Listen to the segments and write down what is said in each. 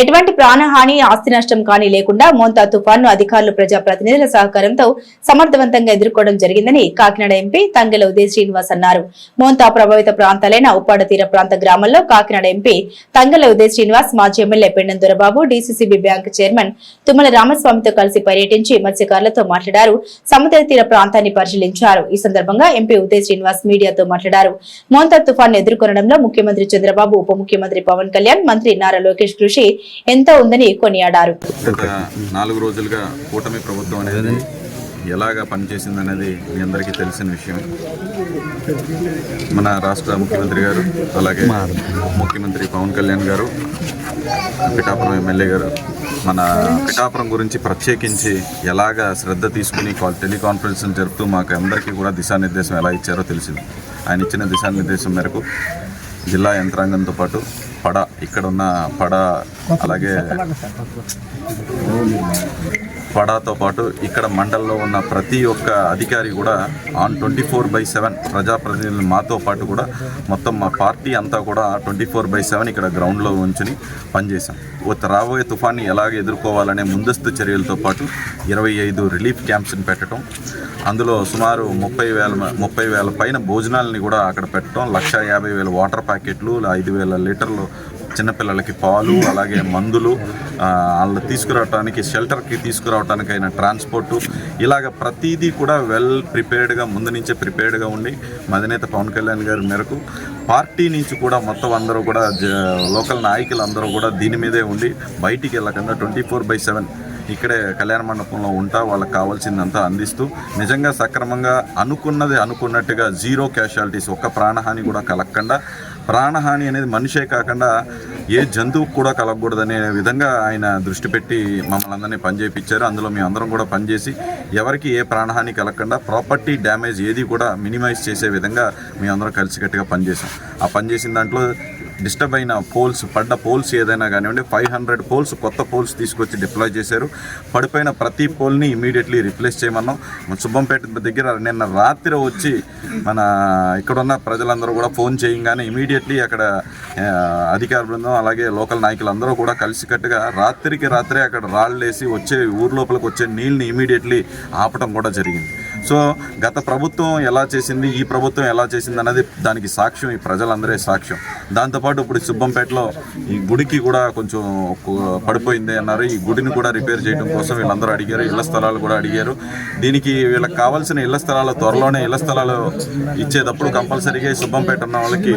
ఎటువంటి ప్రాణహాని ఆస్తి నష్టం కానీ లేకుండా మోంతా తుఫాను అధికారులు ప్రజాప్రతినిధుల సహకారంతో సమర్థవంతంగా ఎదుర్కోవడం జరిగిందని కాకినాడ ఎంపీ తంగెల ఉదయ్ శ్రీనివాస్ అన్నారు. మోంతా ప్రభావిత ప్రాంతాలైన ఉప్పాడ తీర ప్రాంత గ్రామంలో కాకినాడ ఎంపీ తంగెల ఉదయ్ శ్రీనివాస్ మాజీ MLA Pendem Dorababu DCCB bank chairman Tummala రామస్వామితో కలిసి పర్యటించి మత్స్యకారులతో మాట్లాడారు. సముద్ర తీర ప్రాంతాన్ని పరిశీలించారు. ఈ సందర్భంగా ఎంపీ ఉదయ్ శ్రీనివాస్ మీడియాతో మాట్లాడారు. మోంతా తుఫాను ఎదుర్కొనడంలో ముఖ్యమంత్రి చంద్రబాబు ఉప ముఖ్యమంత్రి పవన్ కళ్యాణ్ మంత్రి నారా లోకేష్ కృషి ఎంత ఉందని కొనియాడారు. గత నాలుగు రోజులుగా కూటమి ప్రభుత్వం అనేది ఎలాగా పనిచేసింది అనేది మీ అందరికీ తెలిసిన విషయం. మన రాష్ట్ర ముఖ్యమంత్రి గారు అలాగే ముఖ్యమంత్రి పవన్ కళ్యాణ్ గారు పిఠాపురం ఎమ్మెల్యే గారు మన పిఠాపురం గురించి ప్రత్యేకించి ఎలాగ శ్రద్ధ తీసుకుని కాల్ జరుపుతూ మాకు అందరికీ కూడా దిశానిర్దేశం ఎలా ఇచ్చారో తెలిసింది. ఆయన ఇచ్చిన దిశానిర్దేశం మేరకు జిల్లా యంత్రాంగంతో పాటు పడ ఇక్కడ ఉన్న పడ అలాగే పడాతో పాటు ఇక్కడ మండలంలో ఉన్న ప్రతి ఒక్క అధికారి కూడా on twenty four by seven ప్రజాప్రతినిధులు మాతో పాటు కూడా మొత్తం మా పార్టీ అంతా కూడా ట్వంటీ ఫోర్ బై సెవెన్ ఇక్కడ గ్రౌండ్లో ఉంచుని పనిచేశాం. ఉత్త రాబోయే తుఫాన్ని ఎలాగ ఎదుర్కోవాలనే ముందస్తు చర్యలతో పాటు ఇరవై ఐదు రిలీఫ్ క్యాంప్స్ని పెట్టడం అందులో సుమారు ముప్పై వేల ముప్పై వేల పైన భోజనాలని కూడా అక్కడ పెట్టడం లక్ష యాభై వేల వాటర్ ప్యాకెట్లు ఐదు వేల లీటర్లు చిన్నపిల్లలకి పాలు అలాగే మందులు వాళ్ళు తీసుకురావడానికి షెల్టర్కి తీసుకురావడానికి అయిన ట్రాన్స్పోర్టు ఇలాగ ప్రతిదీ కూడా వెల్ ప్రిపేర్డ్గా ముందు నుంచే ప్రిపేర్డ్గా ఉండి మధినేత పవన్ కళ్యాణ్ గారి మేరకు పార్టీ నుంచి కూడా మొత్తం అందరూ కూడా లోకల్ నాయకులు అందరూ కూడా దీని మీదే ఉండి బయటికి వెళ్ళకుండా ట్వంటీ ఫోర్ బై సెవెన్ ఇక్కడే కళ్యాణ మండపంలో ఉంటా వాళ్ళకి కావాల్సిందంతా అందిస్తూ నిజంగా సక్రమంగా అనుకున్నది అనుకున్నట్టుగా జీరో క్యాషువాలిటీస్ ఒక్క ప్రాణహాని కూడా కలగకుండా ప్రాణహాని అనేది మనిషే కాకుండా ఏ జంతువుకు కూడా కలగకూడదనే విధంగా ఆయన దృష్టి పెట్టి మమ్మల్ని అందరినీ పనిచేయించారు అందులో మేము అందరం కూడా పనిచేసి ఎవరికి ఏ ప్రాణహాని కలగకుండా ప్రాపర్టీ డ్యామేజ్ ఏది కూడా మినిమైజ్ చేసే విధంగా మేము అందరం కలిసికట్టుగా పనిచేసాం ఆ పనిచేసిన దాంట్లో డిస్టర్బ్ అయిన పోల్స్ పడ్డ పోల్స్ ఏదైనా కానివ్వండి ఫైవ్ హండ్రెడ్ పోల్స్ కొత్త పోల్స్ తీసుకొచ్చి డిప్లాయ్ చేశారు. పడిపోయిన ప్రతి పోల్ని ఇమీడియట్లీ రిప్లేస్ చేయమన్నాం. శుభంపేట సుబ్బంపేట దగ్గర నిన్న రాత్రి వచ్చి మన ఇక్కడున్న ప్రజలందరూ కూడా ఫోన్ చేయగానే ఇమీడియట్లీ అక్కడ అధికార బృందం అలాగే లోకల్ నాయకులు అందరూ కూడా కలిసికట్టుగా రాత్రికి రాత్రే అక్కడ రాళ్ళు వేసి వచ్చే ఊరు లోపలికి వచ్చే నీళ్ళని ఇమీడియట్లీ ఆపటం కూడా జరిగింది. సో గత ప్రభుత్వం ఎలా చేసింది ఈ ప్రభుత్వం ఎలా చేసింది అన్నది దానికి సాక్ష్యం ఈ ప్రజలందరే సాక్ష్యం దాంతోపాటు ఇప్పుడు సుబ్బంపేటలో ఈ గుడికి కూడా కొంచెం పడిపోయింది అన్నారు ఈ గుడిని కూడా రిపేర్ చేయడం కోసం వీళ్ళందరూ అడిగారు ఇళ్ళ స్థలాలు కూడా అడిగారు దీనికి వీళ్ళకి కావాల్సిన ఇళ్ళ స్థలాలు త్వరలోనే ఇళ్ళ స్థలాలు ఇచ్చేటప్పుడు కంపల్సరీగా సుబ్బంపేట ఉన్న వాళ్ళకి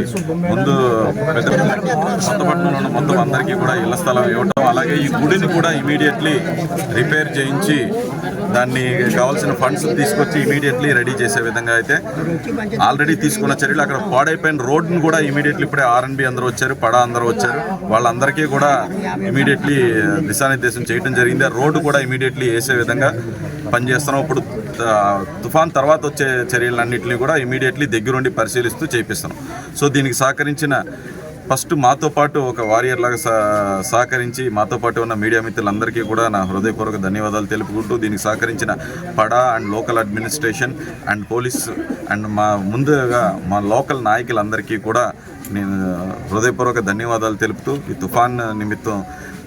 ముందు పెద్ద కొత్తపట్నంలో ఉన్న మొత్తం అందరికీ కూడా ఇళ్ళ స్థలం ఇవ్వటం అలాగే ఈ గుడిని కూడా ఇమీడియట్లీ రిపేర్ చేయించి దాన్ని కావాల్సిన ఫండ్స్ తీసుకొచ్చి ఇమీడియట్లీ రెడీ చేసే విధంగా అయితే ఆల్రెడీ తీసుకున్న చర్యలు అక్కడ పాడైపోయిన రోడ్డును కూడా ఇమీడియట్లీ ఇప్పుడే ఆర్ఎన్బి అందరూ వచ్చారు పడా అందరూ వచ్చారు. వాళ్ళందరికీ కూడా ఇమీడియట్లీ దిశానిర్దేశం చేయడం జరిగింది. ఆ రోడ్డు కూడా ఇమీడియట్లీ వేసే విధంగా పనిచేస్తున్నాం. ఇప్పుడు తుఫాన్ తర్వాత వచ్చే చర్యలన్నింటినీ కూడా ఇమీడియట్లీ దగ్గరుండి పరిశీలిస్తూ చేపిస్తున్నాం. సో దీనికి సహకరించిన ఫస్ట్ మాతో పాటు ఒక వారియర్ లాగా సహ- సహకరించి మాతో పాటు ఉన్న మీడియా మిత్రులందరికీ కూడా నా హృదయపూర్వక ధన్యవాదాలు తెలుపుకుంటూ దీనికి సహకరించిన పడా and local administration and police and మా ముందుగా మా లోకల్ నాయకులందరికీ కూడా నేను హృదయపూర్వక ధన్యవాదాలు తెలుపుతూ ఈ తుఫాన్ నిమిత్తం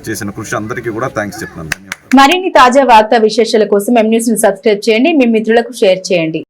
చేసిన కృషి అందరికీ కూడా థ్యాంక్స్ చెప్తున్నాను. మరిన్ని తాజా వార్తా విశేషాల కోసం ఎం న్యూస్ని సబ్స్క్రైబ్ చేయండి. మీ మిత్రులకు షేర్ చేయండి.